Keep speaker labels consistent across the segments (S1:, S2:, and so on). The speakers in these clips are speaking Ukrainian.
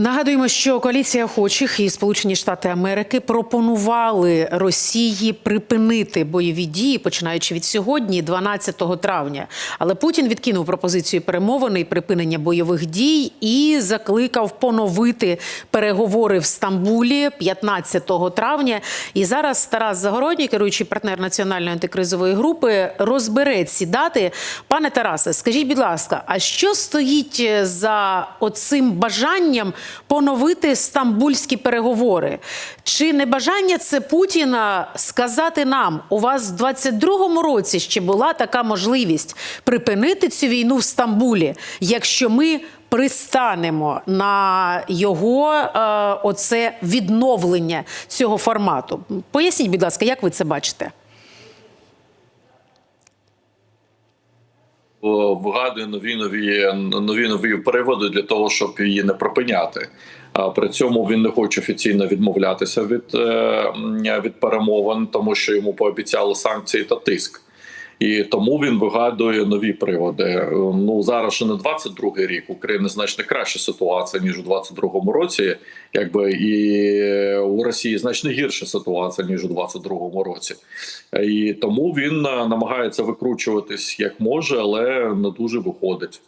S1: Нагадуємо, що коаліція охочих і Сполучені Штати Америки пропонували Росії припинити бойові дії, починаючи від сьогодні, 12 травня. Але Путін відкинув пропозицію перемовини і припинення бойових дій і закликав поновити переговори в Стамбулі 15 травня. І зараз Тарас Загородній, керуючий партнер національної антикризової групи, розбере ці дати. Пане Тарасе, скажіть, будь ласка, а що стоїть за оцим бажанням поновити стамбульські переговори? Чи не бажання це Путіна сказати нам, у вас в 22-му році ще була така можливість припинити цю війну в Стамбулі, якщо ми пристанемо на його е, оце відновлення цього формату? Поясніть, будь ласка, як ви це бачите?
S2: О, вигадує нові нові нові нові приводи для того, щоб її не припиняти. А при цьому він не хоче офіційно відмовлятися від, е, від перемовин, тому що йому пообіцяли санкції та тиск. І тому він вигадує нові приводи. Ну зараз ще не 22-й рік. України значно краща ситуація ніж у 22-му році, якби і у Росії значно гірша ситуація ніж у 22-му році. І тому він е, намагається викручуватись як може, але не дуже виходить.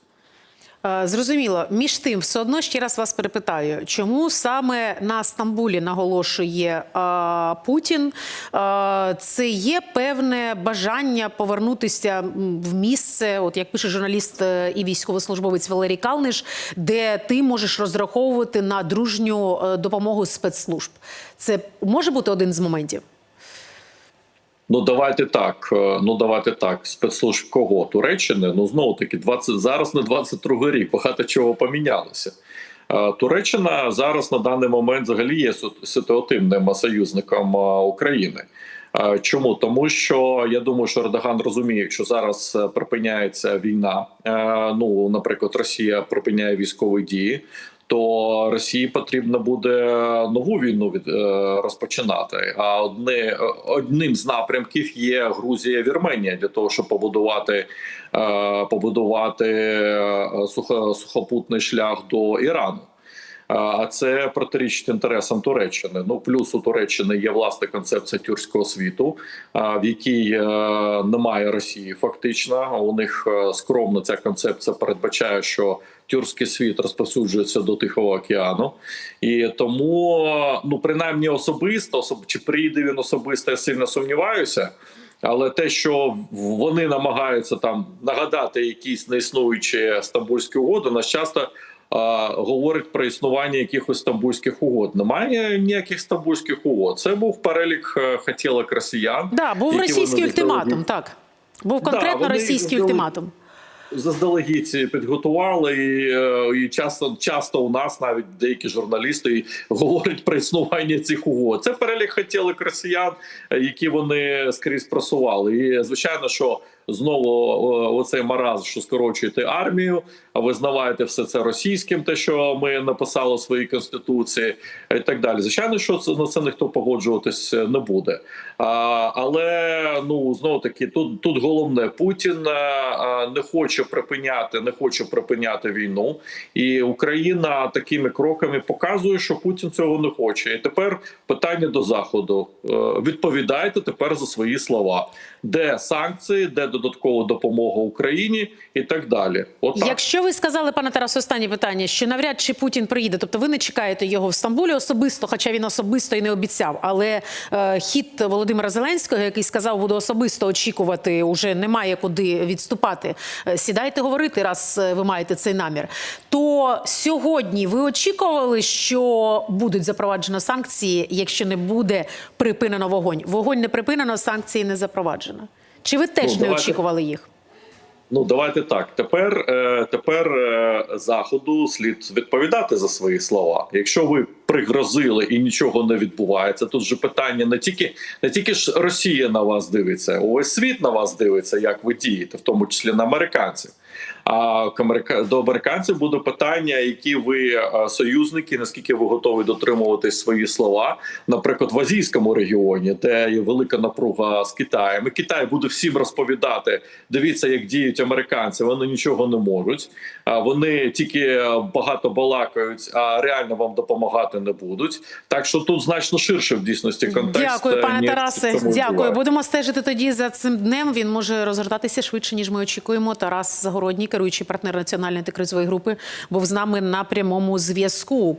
S1: Е, Зрозуміло, між тим, все одно ще раз вас перепитаю, чому саме на Стамбулі наголошує е, Путін? Е, це є певне бажання повернутися в місце, от як пише журналіст і військовослужбовець Валерій Калниш, де ти можеш розраховувати на дружню допомогу спецслужб. Це може бути один з моментів.
S2: Ну давайте так. е, Ну давайте так. Спецслужб кого Туреччини? Ну знову таки, 20, зараз не 22 рік. Багато чого помінялося. Е, Туреччина зараз на даний момент взагалі є ситуативним союзником е, України. Чому тому, що я думаю, що Ердоган розуміє, якщо зараз припиняється війна, ну наприклад, Росія припиняє військові дії, то Росії потрібно буде нову війну від е, розпочинати. А одне одним з напрямків є Грузія, Вірменія для того, щоб побудувати е, побудувати е, сухопутний шлях до Ірану. А це протирічить інтересам Туреччини. Ну плюс у Туреччини є власна концепція тюркського світу, в якій е, немає Росії. Фактично, у них е, скромно ця концепція передбачає, що тюркський світ розповсюджується до Тихого океану, і тому е, ну принаймні особисто особ... чи прийде він особисто, я сильно сумніваюся. Але те, що вони намагаються там нагадати якісь неіснуючі стамбульські угоди, нас часто говорить про існування якихось стамбульських угод. Немає ніяких стамбульських угод. Це був перелік е, хотілок росіян.
S1: Да, був російський ультиматум. Так був конкретно
S2: вони
S1: російський ультиматум.
S2: Заздалегідь ці підготували, і, е, і часто часто у нас навіть деякі журналісти говорять про існування цих угод. Це перелік хотілок росіян, е, які вони скрізь просували. І звичайно, що знову оцей маразм, що скорочуєте армію, а визнаваєте все це російським, те, що ми написали в своїй конституції, і так далі. Звичайно, що це на це ніхто погоджуватись не буде. А, але ну знову таки, тут тут головне Путін а, не хоче припиняти, не хоче припиняти війну, і Україна такими кроками показує, що Путін цього не хоче. І тепер питання до заходу: Е, відповідайте тепер за свої слова, де санкції, де додаткова допомога Україні і так далі. Отак.
S1: Якщо ви сказали, пане Тарас, останнє питання, що навряд чи Путін приїде, тобто ви не чекаєте його в Стамбулі особисто, хоча він особисто і не обіцяв. Але е, хід Володимира Зеленського, який сказав, буде особисто очікувати, уже немає куди відступати. Е, Сідайте говорити, раз е, ви маєте цей намір. То сьогодні ви очікували, що будуть запроваджено санкції, якщо не буде припинено вогонь. Вогонь не припинено, санкції не запроваджено. Чи ви теж
S2: Ну,
S1: не
S2: давайте-
S1: очікували їх?
S2: Ну давайте так. Тепер е, тепер е, заходу слід відповідати за свої слова. Якщо ви пригрозили і нічого не відбувається, тут же питання не тільки не тільки ж Росія на вас дивиться, увесь світ на вас дивиться, як ви дієте, в тому числі на американців. А до американців буде питання, які ви союзники, наскільки ви готові дотримувати свої слова, наприклад, в азійському регіоні, де є велика напруга з Китаєм. І Китай буде всім розповідати: дивіться, як діють американці. Вони нічого не можуть. Вони тільки е, багато балакають, а реально вам допомагати не будуть. Так що тут значно ширше в дійсності контекст.
S1: Дякую,
S2: е,
S1: пане
S2: ніж
S1: Тарасе. Дякую.
S2: відбувається.
S1: Будемо стежити тоді за цим днем. Він може розгортатися швидше, ніж ми очікуємо. Тарас Загородній, керуючий партнер національної антикризової групи, був з нами на прямому зв'язку.